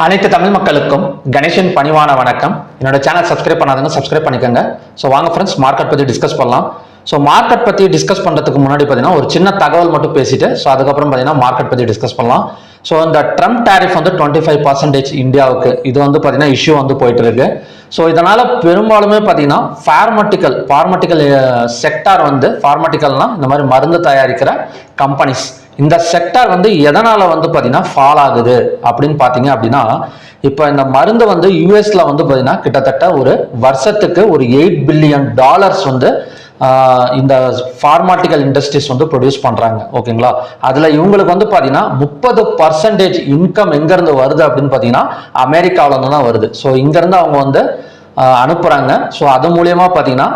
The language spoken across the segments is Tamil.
அனைத்து தமிழ் மக்களுக்கும் கணேசன் பணிவான வணக்கம். என்னோட சேனல் சப்ஸ்கிரைப் பண்ணாதவங்க சப்ஸ்கிரைப் பண்ணிக்கோங்க. ஸோ வாங்க ஃப்ரெண்ட்ஸ் மார்க்கெட் பற்றி டிஸ்கஸ் பண்ணலாம். ஸோ மார்க்கெட் பற்றி டிஸ்கஸ் பண்ணுறதுக்கு முன்னாடி பார்த்தீங்கன்னா ஒரு சின்ன தகவல் மட்டும் பேசிட்டு ஸோ அதுக்கப்புறம் பார்த்தீங்கன்னா மார்க்கெட் பற்றி டிஸ்கஸ் பண்ணலாம். ஸோ இந்த ட்ரம்ப் டேரிஃப் வந்து டுவெண்ட்டி ஃபைவ் பர்சன்டேஜ் இந்தியாவுக்கு இது வந்து பார்த்தீங்கன்னா இஷ்யூ வந்து போயிட்டு இருக்கு. ஸோ இதனால் பெரும்பாலுமே பார்த்தீங்கன்னா ஃபார்மட்டிக்கல் ஃபார்மட்டிக்கல் செக்டார் வந்து ஃபார்மட்டிக்கல்னால் இந்த மாதிரி மருந்து தயாரிக்கிற கம்பெனிஸ் இந்த செக்டார் வந்து எதனால் வந்து பார்த்தீங்கன்னா ஃபால் ஆகுது அப்படின்னு பார்த்தீங்க அப்படின்னா இப்போ இந்த மருந்து வந்து யூஎஸில் வந்து பார்த்தீங்கன்னா கிட்டத்தட்ட ஒரு வருஷத்துக்கு ஒரு எயிட் பில்லியன் டாலர்ஸ் வந்து இந்த ஃபார்மாட்டிக்கல் இண்டஸ்ட்ரீஸ் வந்து ப்ரொடியூஸ் பண்ணுறாங்க ஓகேங்களா? அதில் இவங்களுக்கு வந்து பார்த்தீங்கன்னா முப்பது பர்சன்டேஜ் இன்கம் எங்கேருந்து வருது அப்படின்னு பார்த்தீங்கன்னா அமெரிக்காவிலேருந்து தான் வருது. ஸோ இங்கேருந்து அவங்க வந்து அனுப்புகிறாங்க அனுப்புறாங்க. ஸோ அது மூலியமா பார்த்தீங்கன்னா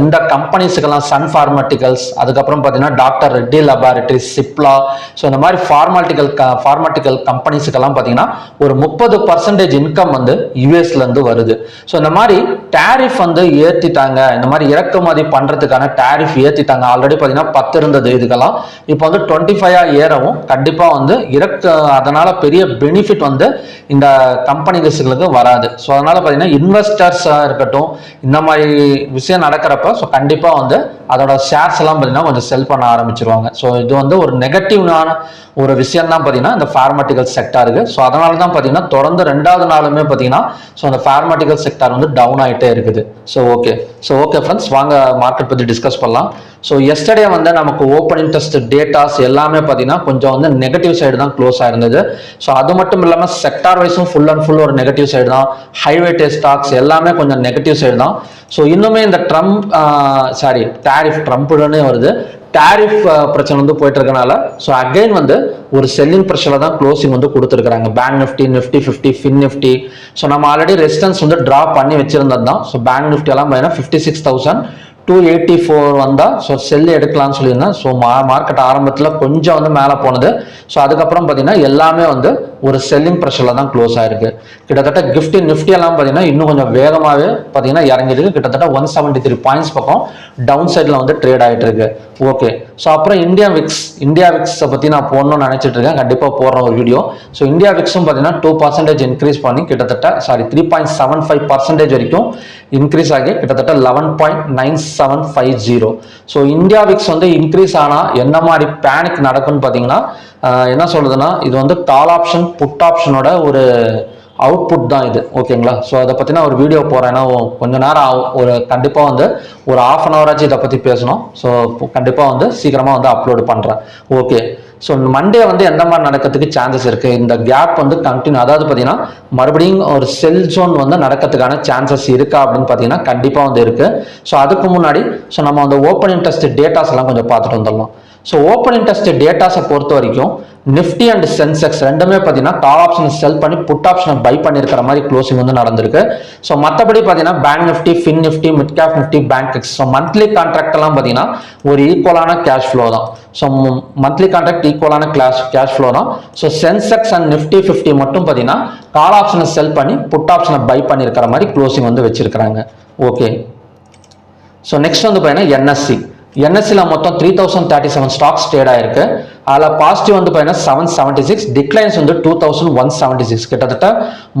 இந்த கம்பெனிஸுக்கெல்லாம் சன் ஃபார்மாட்டிகல்ஸ் அதுக்கப்புறம் பார்த்தீங்கன்னா doctor Reddy laboratories Cipla so இந்த மாதிரி ஃபார்மாட்டிக்கல் ஃபார்மாட்டிக்கல் கம்பெனிஸுக்கெல்லாம் பார்த்தீங்கன்னா ஒரு முப்பது பர்சன்டேஜ் இன்கம் வந்து யூஎஸ்லேருந்து வருது. ஸோ இந்த மாதிரி டேரிஃப் வந்து ஏற்றிட்டாங்க இந்த மாதிரி இறக்குமதி பண்ணுறதுக்கான டேரிஃப் ஏற்றிட்டாங்க ஆல்ரெடி பார்த்தீங்கன்னா பத்து இருந்தது இதுக்கெல்லாம். இப்போ வந்து டுவெண்ட்டி ஃபைவ் ஏறவும் கண்டிப்பாக வந்து இறக்க அதனால பெரிய பெனிஃபிட் வந்து இந்த கம்பெனிகளுக்கு வராது. ஸோ அதனால பார்த்தீங்கன்னா இன்வெஸ்டர்ஸ் இருக்கட்டும் இந்த மாதிரி விஷயம் நடக்கிறப்ப ஸோ கண்டிப்பா வந்து அதோட ஷேர்ஸ் எல்லாம் பாத்தீங்கன்னா கொஞ்சம் செல் பண்ண ஆரம்பிச்சிருவாங்க. ஸோ இது வந்து ஒரு நெகட்டிவ்னான ஒரு விஷயம் தான் பார்த்தீங்கன்னா இந்த ஃபார்மாட்டிக்கல் செக்டாருக்கு ஸோ அதனால தான் பார்த்தீங்கன்னா தொடர்ந்து ரெண்டாவது நாளுமே பார்த்தீங்கன்னா ஸோ அந்த ஃபார்மாட்டிக்கல் செக்டார் வந்து டவுன் ஆகிட்டே இருக்குது. So okay so okay friends வாங்க மார்க்கெட் பற்றி டிஸ்கஸ் பண்ணலாம். ஸோ எஸ்டர்டே வந்து நமக்கு ஓப்பன் இன்ட்ரெஸ்ட் டேட்டாஸ் எல்லாமே பார்த்தீங்கன்னா கொஞ்சம் வந்து நெகட்டிவ் சைடு தான் க்ளோஸ் ஆயிருந்தது. ஸோ அது மட்டும் இல்லாமல் செக்டார் வைஸும் ஃபுல் அண்ட் ஃபுல் ஒரு நெகட்டிவ் சைடு தான். ஹைவேட்டே ஸ்டாக்ஸ் எல்லாமே கொஞ்சம் நெகட்டிவ் சைடு தான். ஸோ இன்னுமே இந்த ட்ரம்ப் சாரி டேரிஃப் ட்ரம்ப்புடனே வருது. டேரிஃப் பிரச்சனை வந்து போயிட்டு இருக்கனால ஸோ அகைன் வந்து ஒரு செல்லிங் ப்ரெஷரில் தான் க்ளோசிங் வந்து கொடுத்துருக்காங்க bank Nifty Nifty fifty fin Nifty so நம்ம ஆல்ரெடி ரெசிஸ்டன்ஸ் வந்து ட்ரா பண்ணி வச்சிருந்தது தான் ஸோ பேங்க் நிஃப்டி எல்லாம் பார்த்தீங்கன்னா fifty six thousand two eighty four வந்தால் ஸோ செல் எடுக்கலாம்னு சொல்லியிருந்தேன். ஸோ மா மார்க்கெட் ஆரம்பத்தில் கொஞ்சம் வந்து மேலே போனது. ஸோ அதுக்கப்புறம் பார்த்தீங்கன்னா எல்லாமே வந்து ஒரு செல்லிங் ப்ரெஷரில் தான் க்ளோஸ் ஆயிருக்கு. கிட்டத்தட்ட கிஃப்டி நிஃப்டி எல்லாம் பார்த்தீங்கன்னா இன்னும் கொஞ்சம் வேகமாகவே பார்த்தீங்கன்னா இறங்கிருக்கு கிட்டத்தட்ட ஒன் செவன்ட்டி த்ரீ பாயிண்ட்ஸ் பக்கம் டவுன் சைடில் வந்து ட்ரேட் ஆகிட்டு இருக்கு ஓகே ஸோ அப்புறம் இந்தியா விக்ஸ் இந்தியா விக்ஸை பற்றி நான் போடணும்னு நினச்சிட்டு இருக்கேன். கண்டிப்பாக போடுற ஒரு வீடியோ ஸோ இந்தியா விக்ஸும் பார்த்தீங்கன்னா டூ பர்சன்டேஜ் இன்க்ரீஸ் பண்ணி கிட்டத்தட்ட sorry three point seven five percentage வரைக்கும் இன்க்ரீஸ் ஆகி கிட்டத்தட்ட eleven point nine seven five zero so India VIX வந்து இன்க்ரீஸ் ஆனால் என்ன மாதிரி பேனிக் நடக்கும்னு பார்த்தீங்கன்னா என்ன சொல்றதுன்னா இது வந்து கால் ஆப்ஷன் புட் ஆப்ஷனோட ஒரு அவுட்புட் தான் இது. ஓகேங்களா ஸோ அதை பற்றி நான் ஒரு வீடியோ போகிறேன் ஏன்னா கொஞ்ச நேரம் ஆகும். ஒரு கண்டிப்பாக வந்து ஒரு ஆஃப் அன் ஹவர் இதை பற்றி பேசணும். ஸோ கண்டிப்பாக வந்து சீக்கிரமாக வந்து அப்லோடு பண்ணுறேன் ஓகே ஸோ மண்டே வந்து எந்த மாதிரி நடக்கிறதுக்கு சான்சஸ் இருக்குது இந்த கேப் வந்து கண்டினியூ அதாவது பார்த்தீங்கன்னா மறுபடியும் ஒரு செல் ஜோன் வந்து நடக்கிறதுக்கான சான்சஸ் இருக்கா அப்படின்னு பார்த்தீங்கன்னா கண்டிப்பாக வந்து இருக்கு. ஸோ அதுக்கு முன்னாடி ஸோ நம்ம அந்த ஓப்பன் இன்ட்ரெஸ்ட் டேட்டாஸ் எல்லாம் கொஞ்சம் பார்த்துட்டு வந்துடலாம். ஸோ ஓப்பன் இன்ட்ரெஸ்ட் டேட்டாஸை பொறுத்த வரைக்கும் நிஃப்டி அண்ட் சென்செக்ஸ் ரெண்டுமே பார்த்தீங்கன்னா கால் ஆப்ஷனை செல் பண்ணி புட் ஆப்ஷனை பை பண்ணியிருக்கிற மாதிரி க்ளோசிங் வந்து நடந்திருக்கு. ஸோ மற்றபடி பார்த்தீங்கன்னா bank Nifty fin Nifty mid cap Nifty Bankex so monthly contract எல்லாம் பார்த்தீங்கன்னா ஒரு ஈக்குவலான கேஷ் ஃப்ளோ தான். ஸோ மந்த்லி கான்ட்ராக்ட் ஈக்குவலான கிளாஸ் கேஷ் ஃப்ளோ தான். So Sensex and Nifty fifty மட்டும் பார்த்தீங்கன்னா கால் ஆப்ஷனை செல் பண்ணி புட் ஆப்ஷனை பை பண்ணியிருக்கிற மாதிரி க்ளோசிங் வந்து வச்சிருக்கிறாங்க. ஓகே ஸோ நெக்ஸ்ட் வந்து பார்த்தீங்கன்னா என்எஸ்சி என்எஸ்சியில் மொத்தம் three thousand thirty seven stocks trade ஆயிருக்கு. அதில் பாசிட்டிவ் வந்து பார்த்தீங்கன்னா செவன் செவன்ட்டி சிக்ஸ் டிக்ளைன்ஸ் வந்து two thousand one seventy six கிட்டத்தட்ட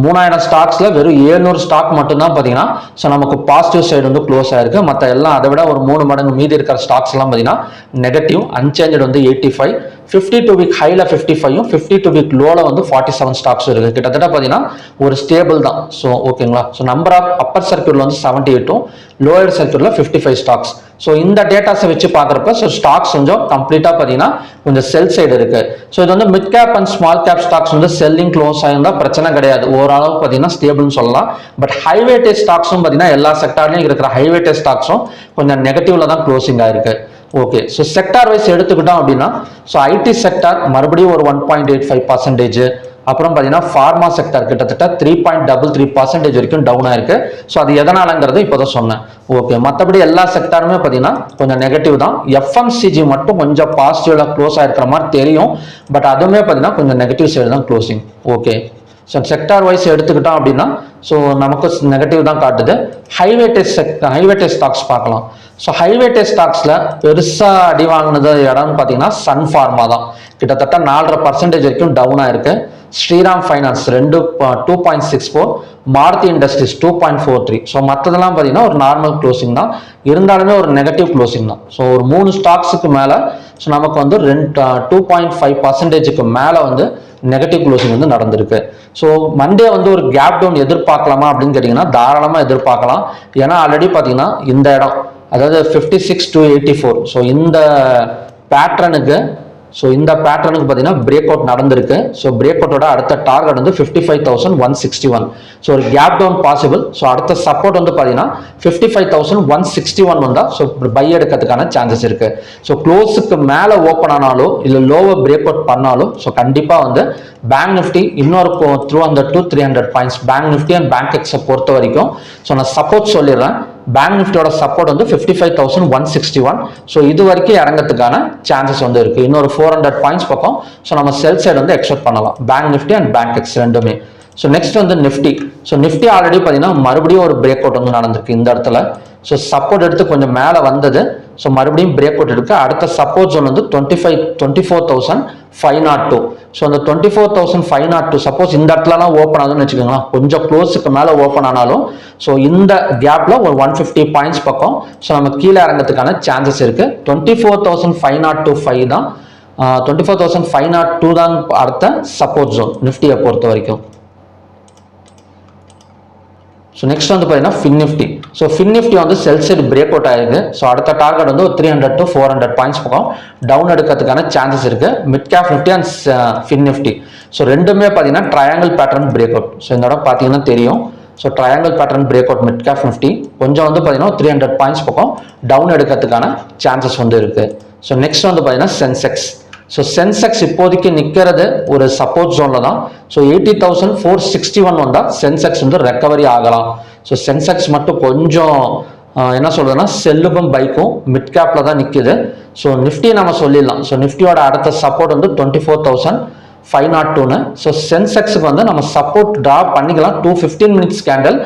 மூணாயிரம் ஸ்டாக்ஸில் வெறும் ஏழ்நூறு ஸ்டாக் மட்டும்தான் பார்த்தீங்கன்னா ஸோ நமக்கு பாசிட்டிவ் சைடு வந்து க்ளோஸ் ஆயிருக்கு. மற்ற எல்லாம் அதை விட ஒரு மூணு மடங்கு மீதி இருக்கிற ஸ்டாக்ஸ்லாம் பார்த்தீங்கன்னா நெகட்டிவ் அன்சேஞ்சட் வந்து eighty five fifty two week ஹையில் ஃபிஃப்டி ஃபைவும் ஃபிஃப்டி டூ வீக் லோவில் வந்து ஃபார்ட்டி செவன் ஸ்டாக்ஸ் இருக்குது கிட்டத்தட்ட பார்த்தீங்கன்னா ஒரு ஸ்டேபிள் தான். ஸோ ஓகேங்களா ஸோ நம்பர் ஆஃப் அப்பர் சர்க்கியூட்ல வந்து செவன்டி எயிட்டும் லோயர் சர்க்கியூட்ல ஃபிஃப்டி ஃபைவ் ஸ்டாக்ஸ் ஸோ இந்த டேட்டாஸை வச்சு பார்க்குறப்ப ஸோ ஸ்டாக்ஸ் கொஞ்சம் கம்ப்ளீட்டாக பார்த்தீங்கன்னா கொஞ்சம் செல் சைடு இருக்குது ஸோ இது வந்து mid cap and small cap stocks வந்து செல்லிங் க்ளோஸ் ஆகிருந்தால் பிரச்சனை கிடையாது. ஓரளவுக்கு பார்த்தீங்கன்னா ஸ்டேபிள்னு சொல்லலாம். பட் ஹைவேட்டேஜ் ஸ்டாக்ஸும் பார்த்தீங்கன்னா எல்லா செக்டார்லையும் இருக்கிற ஹைவேட்டேஜ் ஸ்டாக்ஸும் கொஞ்சம் நெகட்டிவில் தான் க்ளோசிங் ஆயிருக்கு ஓகே ஸோ செக்டார் வைஸ் எடுத்துக்கிட்டோம் அப்படின்னா ஸோ ஐடி செக்டார் மறுபடியும் ஒரு one point eight five percentage அப்புறம் பார்த்தீங்கன்னா ஃபார்மா செக்டர் கிட்டத்தட்ட three point double three percentage வரைக்கும் டவுன் ஆயிருக்கு. ஸோ அது எதனாலங்கிறது இப்போ தான் சொன்னேன். ஓகே மற்றபடி எல்லா செக்டாருமே பார்த்தீங்கன்னா கொஞ்சம் நெகட்டிவ் தான். எஃப்எம்சிஜி மட்டும் கொஞ்சம் பாசிட்டிவ்ல க்ளோஸ் ஆயிருக்கிற மாதிரி தெரியும். பட் அதுவுமே பார்த்தீங்கன்னா கொஞ்சம் நெகட்டிவ் சைடு தான் closing okay so sector wise எடுத்துக்கிட்டோம் அப்படின்னா ஸோ நமக்கு நெகட்டிவ் தான் காட்டுது. Highway test check highway test stocks பார்க்கலாம். ஸோ ஹைவே டெஸ்ட் ஸ்டாக்ஸில் பெருசாக அடி வாங்கினது இடம்னு பார்த்தீங்கன்னா சன் ஃபார்மா தான். கிட்டத்தட்ட நாலரை பர்சன்டேஜ் வரைக்கும் டவுனாக ஆயிருக்கு ஸ்ரீராம் ஃபைனான்ஸ் ரெண்டு two point six four Maruti industries two point four three so மற்றதெல்லாம் பார்த்தீங்கன்னா ஒரு நார்மல் க்ளோசிங் தான். இருந்தாலுமே ஒரு நெகட்டிவ் க்ளோசிங் தான். ஸோ ஒரு மூணு ஸ்டாக்ஸுக்கு மேலே ஸோ நமக்கு வந்து ரெண்டு டூ பாயிண்ட் ஃபைவ் பர்சன்டேஜுக்கு மேலே வந்து நெகட்டிவ் க்ளோசிங் வந்து நடந்திருக்கு. ஸோ மண்டே வந்து ஒரு கேப் டவுன் எதிர்பார்க்கலாமா அப்படின்னு கேட்டிங்கன்னா தாராளமாக எதிர்பார்க்கலாம். ஏன்னா ஆல்ரெடி பார்த்தீங்கன்னா இந்த இடம் அதாவது fifty six to eighty four so இந்த பேட்டர்னுக்கு ஸோ இந்த பேட்டர்னுக்கு பார்த்தீங்கன்னா பிரேக் அவுட் நடந்திருக்கு. ஸோ பிரேக் அவுட்டோட அடுத்த டார்கெட் வந்து fifty five thousand one sixty one so ஒரு கேப் டவுன் பாசிபிள் ஸோ அடுத்த சப்போர்ட் வந்து பார்த்தீங்கன்னா fifty five thousand one sixty one வந்தால் ஸோ பை எடுக்கிறதுக்கான சான்சஸ் இருக்கு. ஸோ க்ளோஸுக்கு மேலே ஓப்பன் ஆனாலும் இல்லை லோவை பிரேக் அவுட் பண்ணாலும் ஸோ கண்டிப்பாக வந்து பேங்க் நிஃப்டி இன்னொரு two hundred to three hundred points bank nifty and bank எக்ஸை பொறுத்த வரைக்கும். ஸோ நான் சப்போர்ட் சொல்லிடுறேன். பேங்க் நிஃப்டியோட சப்போர்ட் வந்து fifty five thousand one sixty one so இது வரைக்கும் இறங்கிறதுக்கான சான்சஸ் வந்து இருக்குது இன்னொரு ஃபோர் ஹண்ட்ரட் பாயிண்ட்ஸ் பக்கம். ஸோ நம்ம செல் சைடு வந்து எக்ஸ்பெக்ட் பண்ணலாம். Bank Nifty and Bankex ரெண்டுமே. ஸோ நெக்ஸ்ட் வந்து நிஃப்டி ஸோ நிஃப்டி ஆல்ரெடி பார்த்தீங்கன்னா மறுபடியும் ஒரு பிரேக் அவுட் வந்து நடந்திருக்கு இந்த இடத்துல. ஸோ சப்போர்ட் எடுத்து கொஞ்சம் மேலே வந்தது. ஸோ மறுபடியும் பிரேக் அவுட் எடுக்க அடுத்த சப்போர்ட் ஜோன் வந்து twenty five twenty four thousand five nought two so அந்த twenty four thousand five nought two suppose இந்த இடத்துலலாம் ஓப்பன் ஆகுதுன்னு வச்சுக்கோங்களேன். கொஞ்சம் க்ளோஸுக்கு மேலே ஓப்பன் ஆனாலும் ஸோ இந்த கேப்பில் ஒரு ஒன் ஃபிஃப்டி பாயிண்ட்ஸ் பக்கம். ஸோ நம்ம கீழே இறங்கிறதுக்கான சான்சஸ் இருக்குது twenty four thousand five nought two five தான் twenty four thousand five nought two தான் அடுத்த சப்போர்ட் ஜோன் நிஃப்டியை பொறுத்த வரைக்கும் ஸோ நெக்ஸ்ட் வந்து பார்த்தீங்கன்னா fin Nifty so fin Nifty வந்து செல் சைடு பிரேக் அவுட் ஆயிருக்கு. ஸோ அடுத்த டார்கெட் வந்து ஒரு three hundred to four hundred points பக்கம் டவுன் எடுக்கிறதுக்கான சான்சஸ் இருக்கு. Mid cap Nifty and fin Nifty so ரெண்டுமே பார்த்தீங்கன்னா triangle pattern break out so இந்த இடம் பார்த்தீங்கன்னா தெரியும். So triangle pattern break out mid cap Nifty கொஞ்சம் வந்து பார்த்தீங்கன்னா த்ரீ ஹண்ட்ரட் பாயிண்ட்ஸ் பக்கம் டவுன் எடுக்கிறதுக்கான சான்சஸ் வந்து இருக்கு. ஸோ நெக்ஸ்ட் வந்து பார்த்தீங்கன்னா சென்செக்ஸ் ஸோ சென்செக்ஸ் இப்போதைக்கு நிற்கிறது ஒரு சப்போர்ட் ஜோனில் தான். So eighty thousand four sixty one வந்தால் சென்செக்ஸ் வந்து ரெக்கவரி ஆகலாம். ஸோ சென்செக்ஸ் மட்டும் கொஞ்சம் என்ன சொல்கிறதுனா செல்லுக்கும் பைக்கும் மிட் கேப்பில் தான் நிற்கிது ஸோ நிஃப்டி நம்ம சொல்லிடலாம். ஸோ நிஃப்டியோட அடுத்த சப்போர்ட் வந்து twenty four thousand five nought டூனு so சென்செக்ஸுக்கு வந்து நம்ம சப்போர்ட் ட்ரா பண்ணிக்கலாம். Two fifteen minutes candle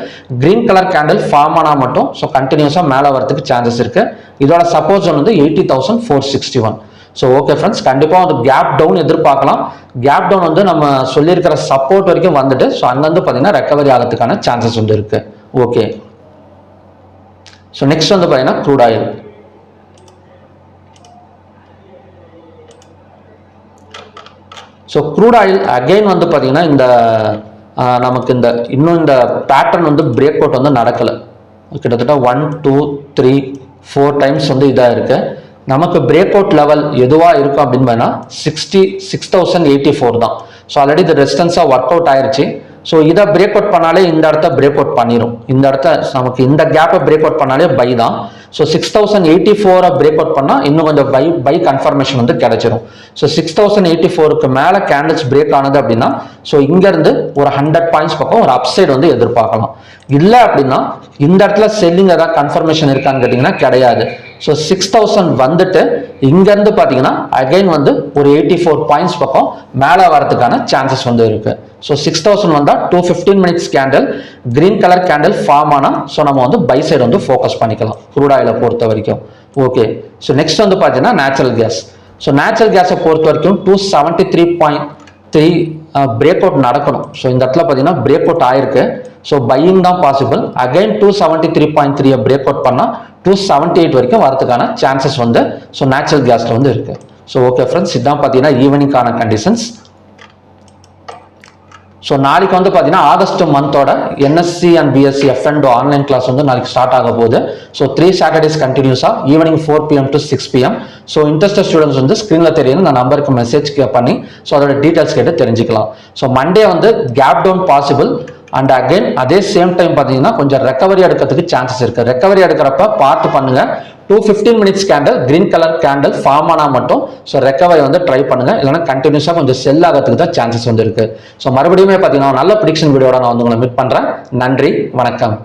green colour candle form ஆனால் மட்டும். ஸோ கண்டினியூஸாக மேலே வரதுக்கு சான்சஸ் இருக்குது இதோட சப்போர்ட் ஜோன் வந்து eighty thousand four sixty one so okay friends கண்டிப்பாக வந்து கேப் டவுன் எதிர்பார்க்கலாம். கேப் டவுன் வந்து நம்ம சொல்லியிருக்கிற சப்போர்ட் வரைக்கும் வந்துட்டு ஸோ அங்கேருந்து பார்த்தீங்கன்னா ரெக்கவரி ஆகிறதுக்கான சான்சஸ் வந்து இருக்கு. ஓகே ஸோ நெக்ஸ்ட் வந்து பார்த்தீங்கன்னா crude oil so crude oil again வந்து பார்த்தீங்கன்னா இந்த நமக்கு இந்த இன்னும் இந்த பேட்டர்ன் வந்து பிரேக் அவுட் வந்து நடக்கலை. கிட்டத்தட்ட one two three four times வந்து இதாக இருக்குது நமக்கு பிரேக் அவுட் லெவல் எதுவாக இருக்கும் அப்படின்னு பார்த்தீங்கன்னா sixty six thousand eighty four தான். ஸோ ஆல்ரெடி இது ரெசிஸ்டன்ஸாக ஒர்க் அவுட் ஆயிடுச்சு ஸோ இதை பிரேக் அவுட் பண்ணாலே இந்த இடத்த பிரேக் அவுட் பண்ணிடும் இந்த இடத்த நமக்கு இந்த கேப்பை பிரேக் அவுட் பண்ணாலே பை தான். ஸோ சிக்ஸ் தௌசண்ட் எயிட்டி ஃபோரை பிரேக் அவுட் பண்ணால் இன்னும் கொஞ்சம் பை பை கன்ஃபர்மேஷன் வந்து கிடைச்சிரும். ஸோ சிக்ஸ் தௌசண்ட் எயிட்டி ஃபோருக்கு மேலே கேண்டில்ஸ் பிரேக் ஆனது அப்படின்னா ஸோ இங்கேருந்து ஒரு ஹண்ட்ரட் பாயிண்ட்ஸ் பக்கம் ஒரு அப்சைடு வந்து எதிர்பார்க்கலாம். இல்லை அப்படின்னா இந்த இடத்துல செல்லிங் ஏதாவது கன்ஃபர்மேஷன் இருக்கான்னு கேட்டிங்கன்னா கிடையாது. ஸோ சிக்ஸ் தௌசண்ட் வந்துட்டு இங்கேருந்து பார்த்தீங்கன்னா அகைன் வந்து ஒரு எயிட்டி ஃபோர் பாயிண்ட்ஸ் பக்கம் மேலே வரதுக்கான சான்சஸ் வந்து இருக்குது ஸோ சிக்ஸ் தௌசண்ட் வந்தால் two fifteen minutes candle green colour candle form ஆனால் ஸோ நம்ம வந்து பை சைடு வந்து ஃபோக்கஸ் பண்ணிக்கலாம். க்ரூட் ஆயிலை பொறுத்த வரைக்கும். ஓகே ஸோ நெக்ஸ்ட் வந்து பார்த்தீங்கன்னா நேச்சுரல் கேஸ் ஸோ நேச்சுரல் கேஸை பொறுத்த வரைக்கும் two seventy three point three break out நடக்கணும். ஸோ இந்த இடத்துல பார்த்தீங்கன்னா பிரேக் அவுட் ஆயிருக்கு. ஸோ பையிங் தான் possible again two seventy three point த்ரீயை பிரேக் அவுட் பண்ணால் டூ செவன்ட்டி எயிட் வரைக்கும் வரதுக்கான சான்சஸ் வந்து ஸோ நேச்சுரல் கேஸில் வந்து இருக்குது ஸோ ஓகே ஃப்ரெண்ட்ஸ் இதுதான் பார்த்தீங்கன்னா ஈவினிங்கான கண்டிஷன்ஸ் ஸோ நாளைக்கு வந்து பார்த்தீங்கன்னா August மந்தோட NSC and BSC F and online class வந்து நாளைக்கு ஸ்டார்ட் ஆக போகுது. ஸோ த்ரீ சாட்டர்டேஸ் கண்டினியூஸாக evening four PM to six PM so interest students வந்து ஸ்க்ரீனில் தெரியும் நான் நம்பருக்கு மெசேஜ் பண்ணி ஸோ அதோட டீட்டெயில்ஸ் கேட்டு தெரிஞ்சுக்கலாம். ஸோ மண்டே வந்து gap down possible and again அதே சேம் டைம் பார்த்தீங்கன்னா கொஞ்சம் ரெக்கவரி எடுக்கிறதுக்கு சான்சஸ் இருக்குது ரெக்கவரி எடுக்கிறப்ப பார்த்து பண்ணுங்கள் two fifteen minutes candle green colour candle form ஆனால் மட்டும். ஸோ ரெக்கவரி வந்து ட்ரை பண்ணுங்கள் இல்லைன்னா கண்டினியூஸாக கொஞ்சம் செல் ஆகிறதுக்கு தான் சான்சஸ் வந்து இருக்குது ஸோ மறுபடியுமே பார்த்தீங்கன்னா நல்ல ப்ரிடிக்ஷன் வீடியோட நான் வந்து உங்களை மீட் பண்ணுறேன் நன்றி வணக்கம்.